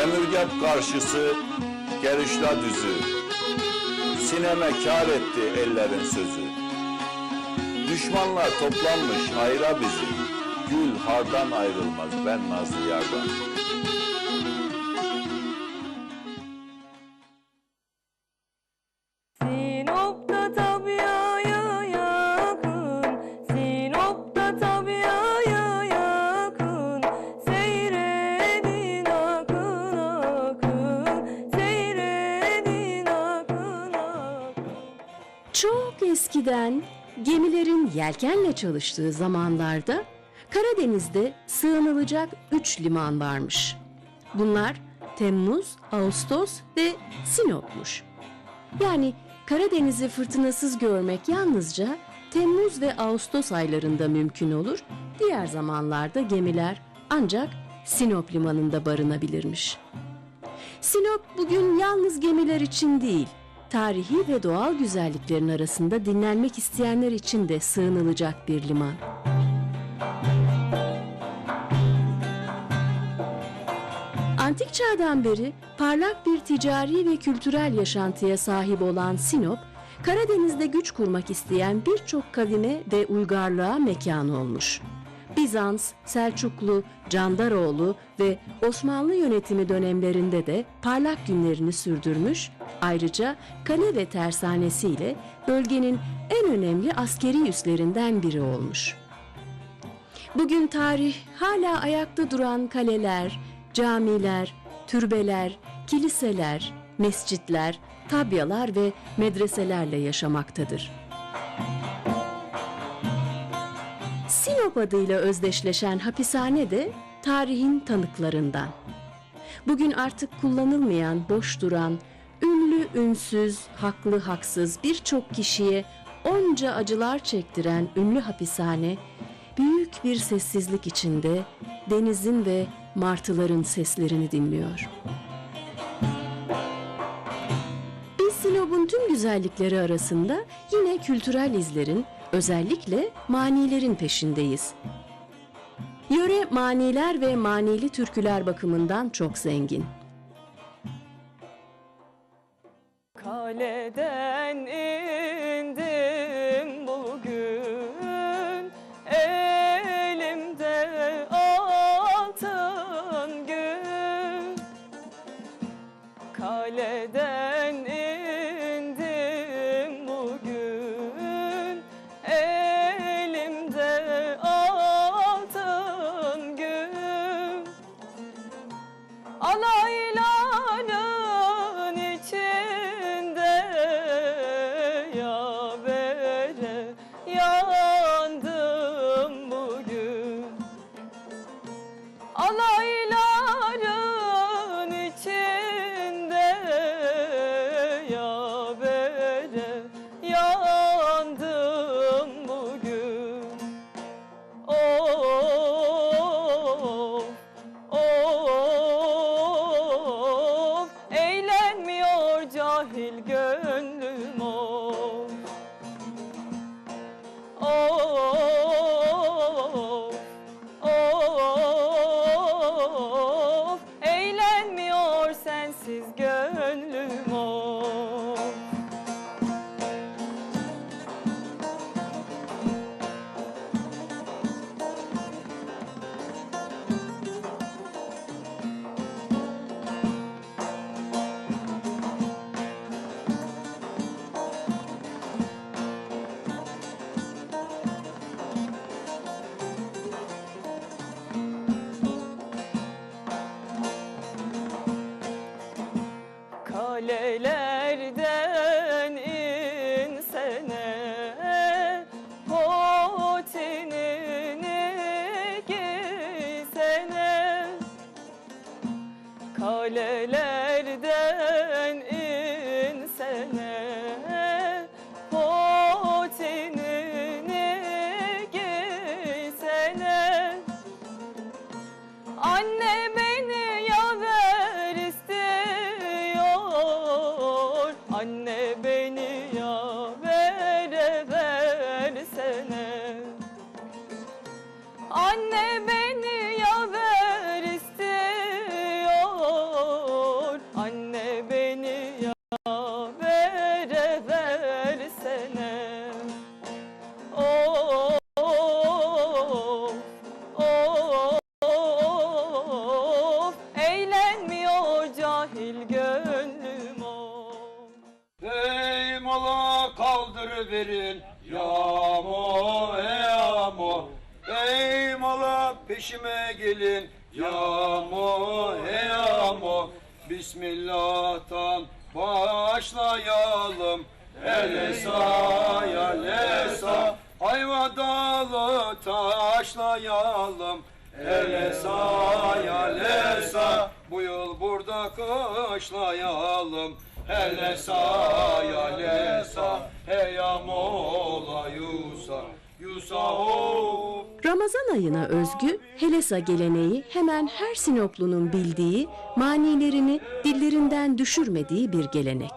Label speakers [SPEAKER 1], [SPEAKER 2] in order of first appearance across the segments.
[SPEAKER 1] Demirgap karşısı Gerişla düzü. Sineme kar etti ellerin sözü. Düşmanlar toplanmış ayra bizi. Gül hardan ayrılmaz ben nazlı yardan
[SPEAKER 2] eskiden gemilerin yelkenle çalıştığı zamanlarda Karadeniz'de sığınılacak üç liman varmış. Bunlar Temmuz, Ağustos ve Sinop'muş. Yani Karadeniz'i fırtınasız görmek yalnızca Temmuz ve Ağustos aylarında mümkün olur. Diğer zamanlarda gemiler ancak Sinop limanında barınabilirmiş. Sinop bugün yalnız gemiler için değil, tarihi ve doğal güzelliklerin arasında dinlenmek isteyenler için de sığınılacak bir liman. Antik çağdan beri parlak bir ticari ve kültürel yaşantıya sahip olan Sinop, Karadeniz'de güç kurmak isteyen birçok kavime ve uygarlığa mekan olmuş. Bizans, Selçuklu, Candaroğlu ve Osmanlı yönetimi dönemlerinde de parlak günlerini sürdürmüş, ayrıca kale ve tersanesiyle bölgenin en önemli askeri üslerinden biri olmuş. Bugün tarih hala ayakta duran kaleler, camiler, türbeler, kiliseler, mescitler, tabyalar ve medreselerle yaşamaktadır. Sinop adıyla özdeşleşen hapishane de tarihin tanıklarından. Bugün artık kullanılmayan, boş duran, ünlü ünsüz, haklı haksız birçok kişiye onca acılar çektiren ünlü hapishane, büyük bir sessizlik içinde denizin ve martıların seslerini dinliyor. Biz Sinop'un tüm güzellikleri arasında yine kültürel izlerin, özellikle manilerin peşindeyiz. Yöre maniler ve manili türküler bakımından çok zengin.
[SPEAKER 3] Kaleden indim bugün Elimde altın gün Kaleden Anne
[SPEAKER 4] kaldırıverin Yamo yamo Ey mala peşime gelin. Yamo yamo Bismillah'tan başlayalım. Elesa ya lesa Ayva dalı taşlayalım. Elesa ya lesa Bu yıl burada kışlayalım Elesa ya lesa Heyam ola yusa Yusa o
[SPEAKER 2] Ramazan ayına özgü Helesa geleneği hemen her Sinoplunun bildiği, manilerini dillerinden düşürmediği bir gelenek.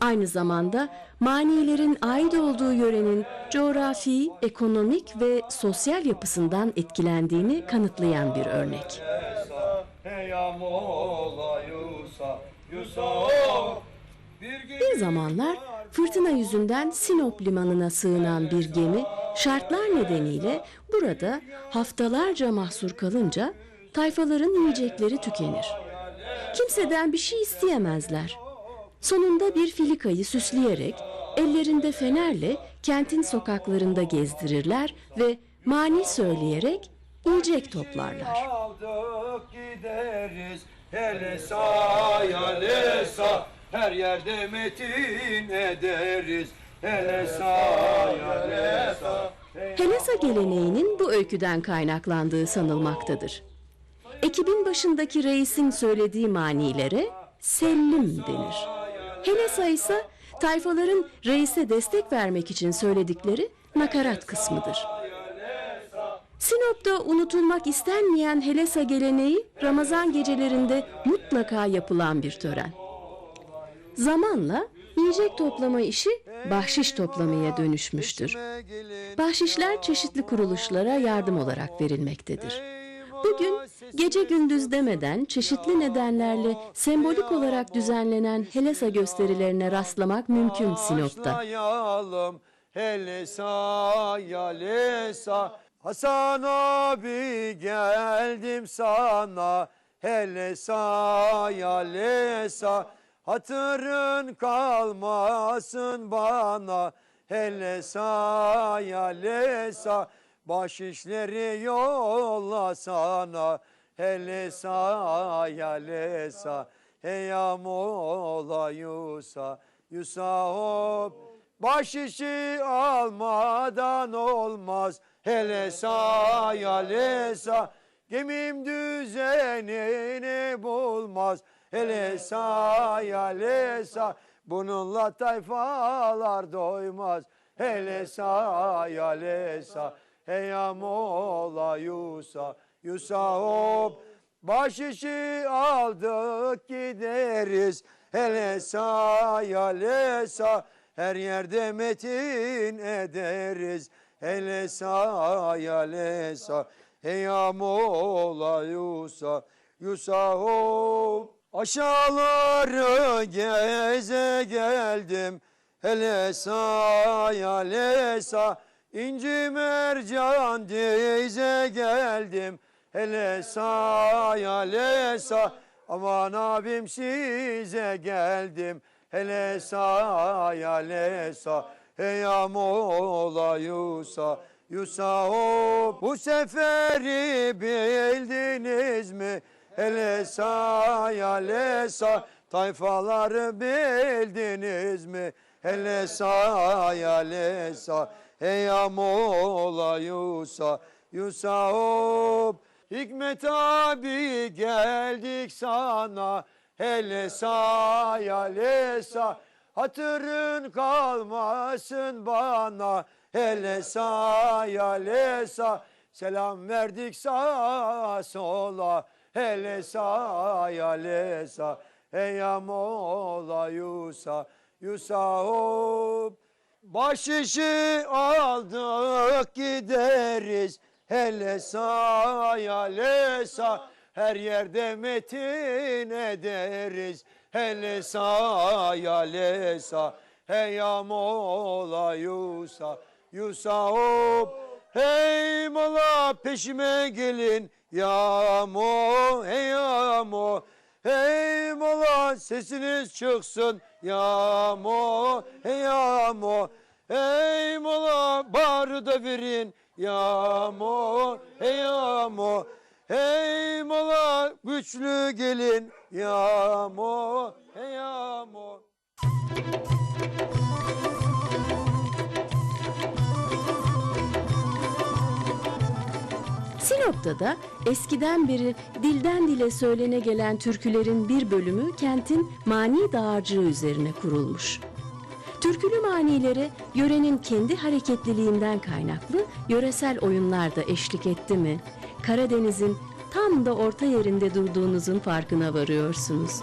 [SPEAKER 2] Aynı zamanda manilerin ait olduğu yörenin coğrafi, ekonomik ve sosyal yapısından etkilendiğini kanıtlayan bir örnek.
[SPEAKER 4] Heyam ola yusa Yusa Bir
[SPEAKER 2] zamanlar fırtına yüzünden Sinop limanına sığınan bir gemi şartlar nedeniyle burada haftalarca mahsur kalınca tayfaların yiyecekleri tükenir. Kimseden bir şey isteyemezler. Sonunda bir filikayı süsleyerek ellerinde fenerle kentin sokaklarında gezdirirler ve mani söyleyerek yiyecek toplarlar.
[SPEAKER 4] aldık gideriz hele sağ Her yerde metin ederiz Hele sağ hele sağ
[SPEAKER 2] Helesa geleneğinin bu öyküden kaynaklandığı sanılmaktadır. Ekibin başındaki reisin söylediği manilere sellim denir. Helesa ise tayfaların reise destek vermek için söyledikleri nakarat kısmıdır. Sinop'ta unutulmak istenmeyen Helesa geleneği Ramazan gecelerinde mutlaka yapılan bir tören. Zamanla yiyecek toplama işi bahşiş toplamaya dönüşmüştür. Bahşişler çeşitli kuruluşlara yardım olarak verilmektedir. Bugün gece gündüz demeden çeşitli nedenlerle sembolik olarak düzenlenen Helesa gösterilerine rastlamak mümkün Sinop'ta.
[SPEAKER 4] Başlayalım hele sağ ya lesa Hasan abi geldim sana hele sağ ya lesa Hatırın kalmasın bana hele sağ ya lesa Bahşişleri yolla sana hele sağ ya lesa Heyam ola yusa yusa hop. Bahşişi almadan olmaz hele sağ ya lesa Gemim düzenini bulmaz hele ya lesa Bununla tayfalar doymaz. Hele sağ ya lesa Heyam ola yusa yusa hop. Bahşişi aldık gideriz. Hele lesa her yerde metin ederiz. Hele sağ ya lesa heyam ola yusa yusa hop aşağıları geze geldim. Hele sağ ya lesa inci mercan dize geldim. Hele sağ ya lesa aman abim size geldim. Hele sağ ya lesa heyam ola yusa. Yusa hop bu seferi bildiniz mi hele sağ ya lesa tayfaları bildiniz mi? Hele sağ ya lesa heyam ola yusa yusa hop Hikmet abi geldik sana. Hele sağ ya lesa hatırın kalmasın bana. Hele sağ ya lesa selam verdik sağa sola hele sağ ya lesa heyam ola yusa yusa hop. Bahşişi aldık gideriz hele sağ ya lesa her yerde metin ederiz hele sağ ya lesa heyam ola yusa yusa hop hey mola peşime gelin. Yamo hey yamo Hey mola sesiniz çıksın. Yamo hey yamo Hey mola bağrı da verin. Yamo hey yamo Hey mola güçlü gelin. Yamo hey
[SPEAKER 2] Sinop'ta da eskiden beri dilden dile söylene gelen türkülerin bir bölümü kentin mani dağarcığı üzerine kurulmuş. Türkülü manilere yörenin kendi hareketliliğinden kaynaklı yöresel oyunlar da eşlik etti mi? Karadeniz'in tam da orta yerinde durduğunuzun farkına varıyorsunuz.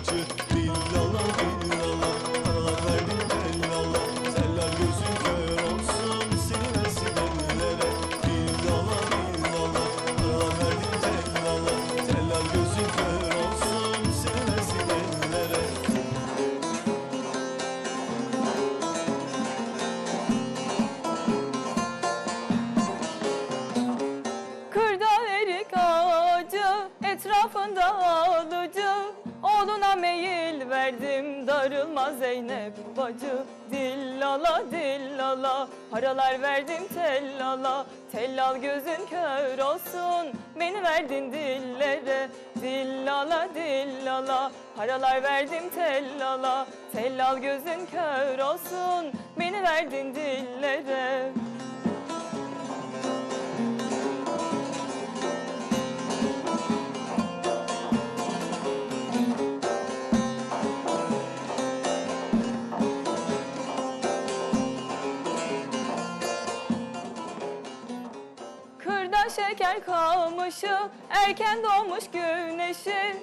[SPEAKER 5] Zeynep verdim
[SPEAKER 3] darılma Zeynep bacı. Dillala dillala paralar verdim tellala. Tellal gözün kör olsun beni verdin dillere. Dillala dillala paralar verdim tellala. Tellal gözün kör olsun beni verdin dillere şeker kalmışı, erken doğmuş güneşi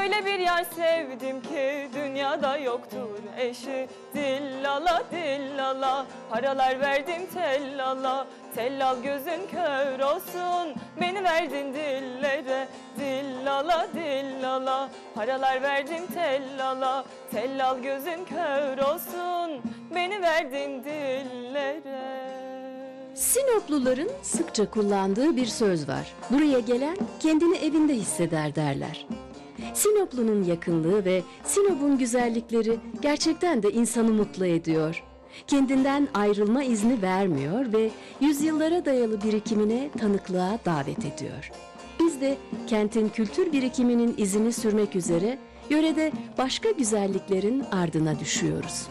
[SPEAKER 3] Öyle bir yar sevdim ki dünyada yoktur eşi. Dillala dillala, paralar verdim tellala. Tellal gözün kör olsun, beni verdin dillere. Dillala dillala, paralar verdim tellala. Tellal gözün kör olsun, beni verdin dillere
[SPEAKER 2] Sinopluların sıkça kullandığı bir söz var. Buraya gelen kendini evinde hisseder derler. Sinoplu'nun yakınlığı ve Sinop'un güzellikleri gerçekten de insanı mutlu ediyor. Kendinden ayrılma izni vermiyor ve yüzyıllara dayalı birikimine tanıklığa davet ediyor. Biz de kentin kültür birikiminin izini sürmek üzere yörede başka güzelliklerin ardına düşüyoruz.